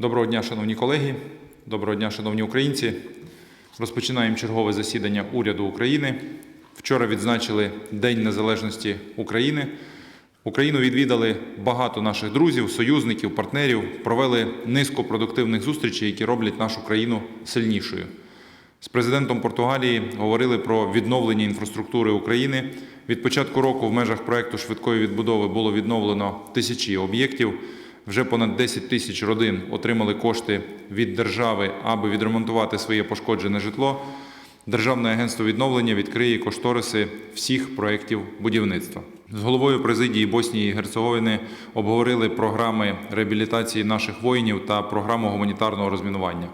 Доброго дня, шановні колеги. Доброго дня, шановні українці. Розпочинаємо чергове засідання уряду України. Вчора відзначили День Незалежності України. Україну відвідали багато наших друзів, союзників, партнерів, провели низку продуктивних зустрічей, які роблять нашу країну сильнішою. З президентом Португалії говорили про відновлення інфраструктури України. Від початку року в межах проекту швидкої відбудови було відновлено тисячі об'єктів. Вже понад 10 тисяч родин отримали кошти від держави, аби відремонтувати своє пошкоджене житло. Державне агентство відновлення відкриє кошториси всіх проєктів будівництва. З головою президії Боснії і Герцеговини обговорили програми реабілітації наших воїнів та програму гуманітарного розмінування.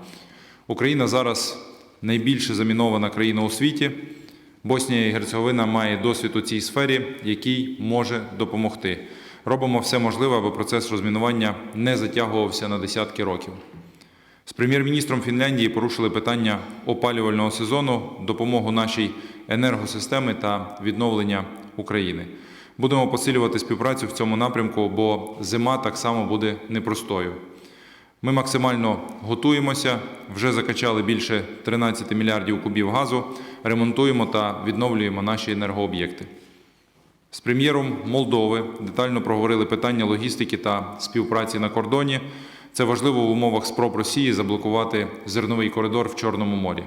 Україна зараз найбільше замінована країна у світі. Боснія і Герцеговина має досвід у цій сфері, який може допомогти. Робимо все можливе, аби процес розмінування не затягувався на десятки років. З прем'єр-міністром Фінляндії порушили питання опалювального сезону, допомогу нашій енергосистемі та відновлення України. Будемо посилювати співпрацю в цьому напрямку, бо зима так само буде непростою. Ми максимально готуємося, вже закачали більше 13 мільярдів кубів газу, ремонтуємо та відновлюємо наші енергооб'єкти. З прем'єром Молдови детально проговорили питання логістики та співпраці на кордоні. Це важливо в умовах спроб Росії заблокувати зерновий коридор в Чорному морі.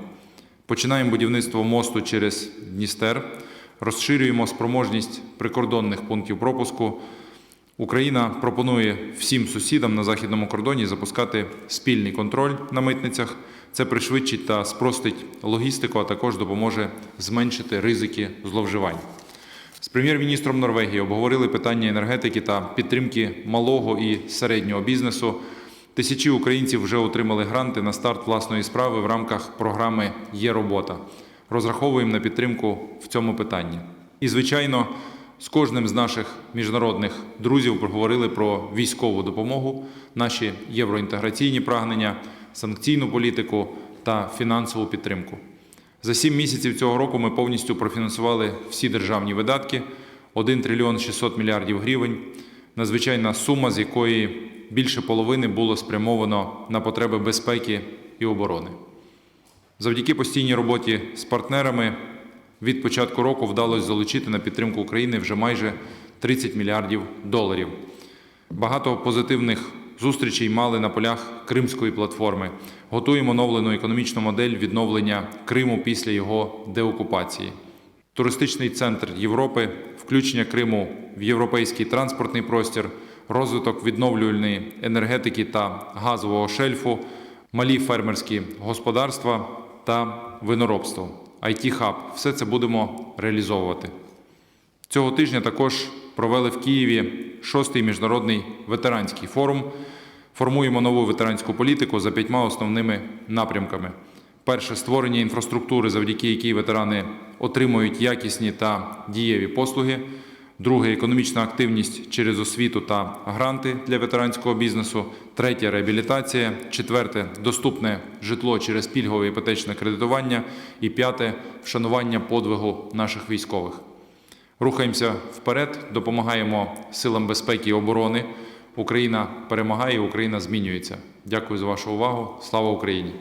Починаємо будівництво мосту через Дністер, розширюємо спроможність прикордонних пунктів пропуску. Україна пропонує всім сусідам на західному кордоні запускати спільний контроль на митницях. Це пришвидшить та спростить логістику, а також допоможе зменшити ризики зловживань. З прем'єр-міністром Норвегії обговорили питання енергетики та підтримки малого і середнього бізнесу. Тисячі українців вже отримали гранти на старт власної справи в рамках програми Є робота. Розраховуємо на підтримку в цьому питанні. І, звичайно, з кожним з наших міжнародних друзів проговорили про військову допомогу, наші євроінтеграційні прагнення, санкційну політику та фінансову підтримку. За сім місяців цього року ми повністю профінансували всі державні видатки 1 трильйон 600 мільярдів гривень. Надзвичайна сума, з якої більше половини було спрямовано на потреби безпеки і оборони. Завдяки постійній роботі з партнерами від початку року вдалося залучити на підтримку України вже майже 30 мільярдів доларів. Багато позитивних зустрічей мали на полях Кримської платформи. Готуємо оновлену економічну модель відновлення Криму після його деокупації. Туристичний центр Європи, включення Криму в європейський транспортний простір, розвиток відновлювальної енергетики та газового шельфу, малі фермерські господарства та виноробство, it хаб все це будемо реалізовувати. Цього тижня також провели в Києві шостий міжнародний ветеранський форум. Формуємо нову ветеранську політику за п'ятьма основними напрямками. Перше створення інфраструктури, завдяки якій ветерани отримують якісні та дієві послуги. Друге економічна активність через освіту та гранти для ветеранського бізнесу. Третє реабілітація. Четверте доступне житло через пільгове іпотечне кредитування. І п'яте вшанування подвигу наших військових. Рухаємося вперед, допомагаємо силам безпеки і оборони. Україна перемагає, Україна змінюється. Дякую за вашу увагу. Слава Україні!